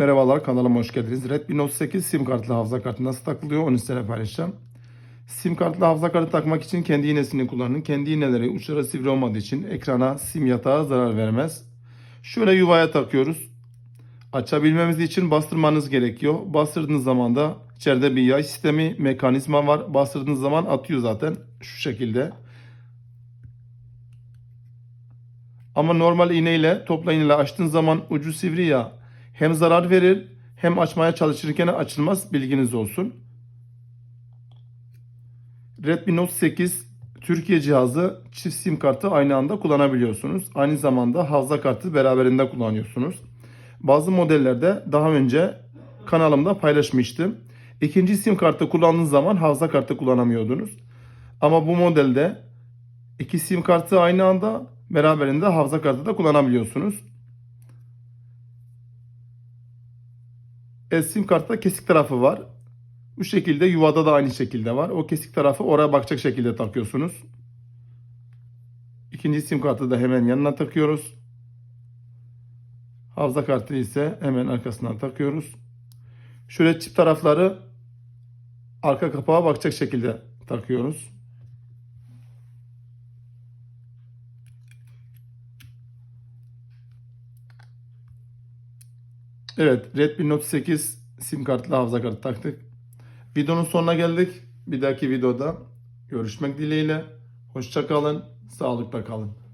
Merhabalar kanalıma hoş geldiniz. Redmi Note 8 sim kartlı hafıza kartı nasıl takılıyor onu size paylaşacağım. Sim kartlı hafıza kartı takmak için kendi iğnesini kullanın. Kendi iğneleri uçları sivri olmadığı için ekrana sim yatağı zarar vermez. Şöyle yuvaya takıyoruz. Açabilmemiz için bastırmanız gerekiyor. Bastırdığınız zaman da içeride bir yay sistemi, mekanizma var. Bastırdığınız zaman atıyor zaten şu şekilde. Ama normal iğneyle, topla iğneyle açtığınız zaman ucu sivri ya hem zarar verir hem açmaya çalışırken açılmaz bilginiz olsun. Redmi Note 8 Türkiye cihazı çift sim kartı aynı anda kullanabiliyorsunuz. Aynı zamanda hafıza kartı beraberinde kullanıyorsunuz. Bazı modellerde daha önce kanalımda paylaşmıştım. İkinci sim kartı kullandığınız zaman hafıza kartı kullanamıyordunuz. Ama bu modelde iki sim kartı aynı anda beraberinde hafıza kartı da kullanabiliyorsunuz. E, sim kartta kesik tarafı var. Bu şekilde yuvada da aynı şekilde var. O kesik tarafı oraya bakacak şekilde takıyorsunuz. İkinci sim kartı da hemen yanına takıyoruz. Hafıza kartı ise hemen arkasından takıyoruz. Şöyle çift tarafları arka kapağa bakacak şekilde takıyoruz. Evet, Redmi Note 8 sim kartlı hafıza kartı taktık. Videonun sonuna geldik. Bir dahaki videoda görüşmek dileğiyle. Hoşça kalın, sağlıkla kalın.